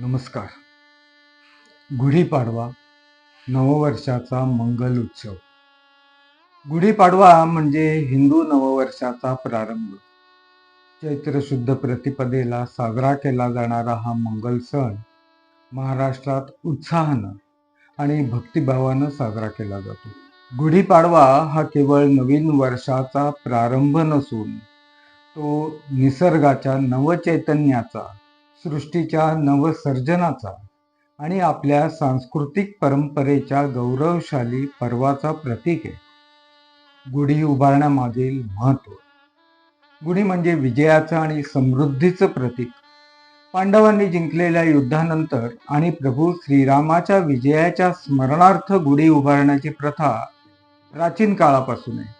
नमस्कार. गुढीपाडवा नववर्षाचा मंगल उत्सव. गुढीपाडवा म्हणजे हिंदू नववर्षाचा प्रारंभ. चैत्र शुद्ध प्रतिपदेला साजरा केला जाणारा हा मंगल सण महाराष्ट्रात उत्साहानं आणि भक्तिभावानं साजरा केला जातो. गुढीपाडवा हा केवळ नवीन वर्षाचा प्रारंभ नसून तो निसर्गाच्या नवचैतन्याचा सृष्टीच्या नवसर्जनाचा आणि आपल्या सांस्कृतिक परंपरेच्या गौरवशाली पर्वाचा प्रतीक आहे. गुढी उभारण्यामागील महत्त्व गुढी म्हणजे विजयाचं आणि समृद्धीचं प्रतीक. पांडवांनी जिंकलेल्या युद्धानंतर आणि प्रभू श्रीरामाच्या विजयाच्या स्मरणार्थ गुढी उभारण्याची प्रथा प्राचीन काळापासून आहे.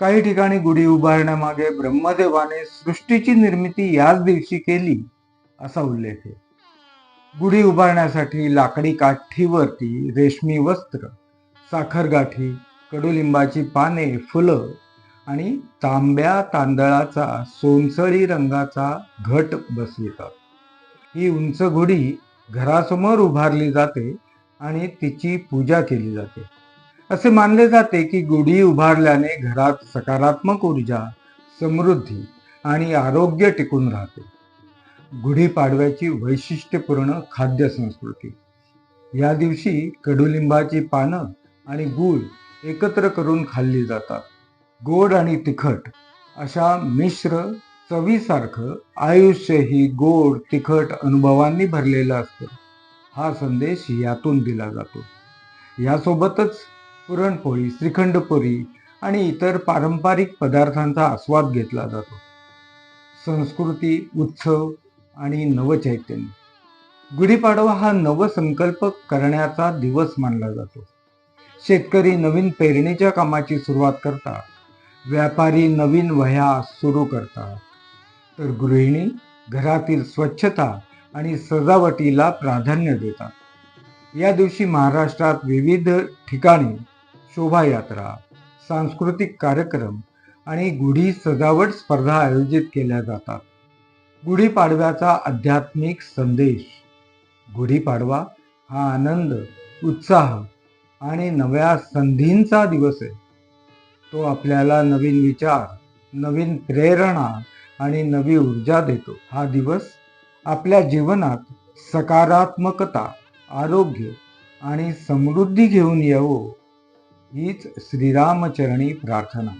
काही ठिकाणी गुढी उभारण्यामागे ब्रह्मदेवाने सृष्टीची निर्मिती याच दिवशी केली. असा उल्लेख आहे. गुढी उभारण्यासाठी लाकडी काठीवरती रेशमी वस्त्र साखर गाठी कडुलिंबाची पाने फुलं आणि तांब्या तांदळाचा सोनसळी रंगाचा घट बसवितात. ही उंच गुढी घरासमोर उभारली जाते आणि तिची पूजा केली जाते. असे मानले जाते की गुढी उभारल्याने घरात सकारात्मक ऊर्जा समृद्धी आणि आरोग्य टिकून राहते. गुढीपाडव्याची वैशिष्ट्यपूर्ण खाद्य संस्कृती. या दिवशी कडुलिंबाची पानं आणि गूळ एकत्र करून खाल्ली जातात. गोड आणि तिखट अशा मिश्र चवीसारखं आयुष्य ही गोड तिखट अनुभवांनी भरलेलं असतं. हा संदेश यातून दिला जातो. यासोबतच पुरणपोळी श्रीखंडपुरी आणि इतर पारंपरिक पदार्थांचा आस्वाद घेतला जातो. संस्कृती उत्सव आणि नवचैतन्य. गुढीपाडवा हा नवसंकल्प करण्याचा दिवस मानला जातो. शेतकरी नवीन पेरणीच्या कामाची सुरुवात करतात. व्यापारी नवीन वह्या सुरू करतात. तर गृहिणी घरातील स्वच्छता आणि सजावटीला प्राधान्य देतात. या दिवशी महाराष्ट्रात विविध ठिकाणी शोभायात्रा सांस्कृतिक कार्यक्रम आणि गुढी सजावट स्पर्धा आयोजित केल्या जातात. गुढीपाडव्याचा आध्यात्मिक संदेश. गुढीपाडवा हा आनंद उत्साह आणि नव्या संधींचा दिवस आहे. तो आपल्याला नवीन विचार नवीन प्रेरणा आणि नवी ऊर्जा देतो. हा दिवस आपल्या जीवनात सकारात्मकता आरोग्य आणि समृद्धी घेऊन येवो हीच श्रीरामचरणी प्रार्थना.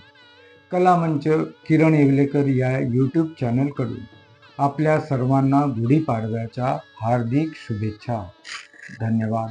कलामंच किरण येवलेकर या यूट्यूब चॅनलकडून आपल्या सर्वांना गुढीपाडव्याच्या हार्दिक शुभेच्छा. धन्यवाद.